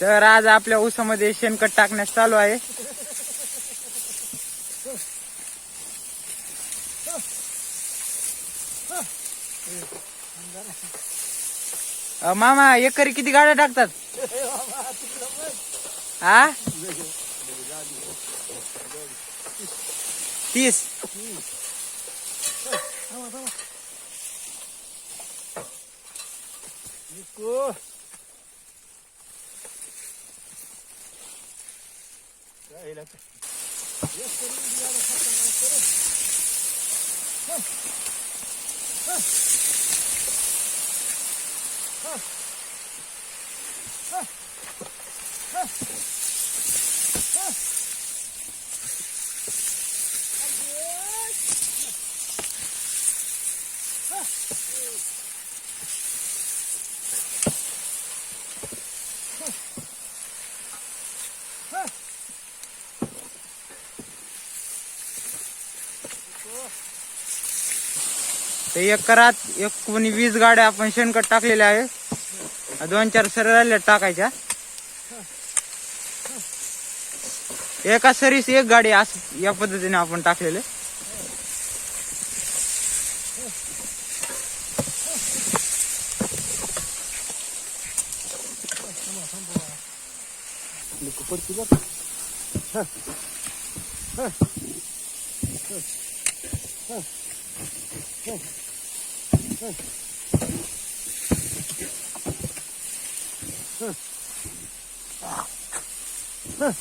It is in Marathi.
तर आज आपल्या ऊसामध्ये शेणखत टाकण्यास चालू आहे. अ, मामा एकरी किती गाड्या टाकतात? हा? तीस. निको Ya eğlenceli. Göstereyim bir yerde patlamakları. Hah. Hah. Hah. Hah. Hah. Hah. Hadi. Hah. तर एकरात एक कोणी वीस गाड्या आपण शेणखत टाकलेल्या आहे दोन चार सर टाकायच्या. एका सरीस एक गाडी असं या पद्धतीने आपण टाकलेले. Huh.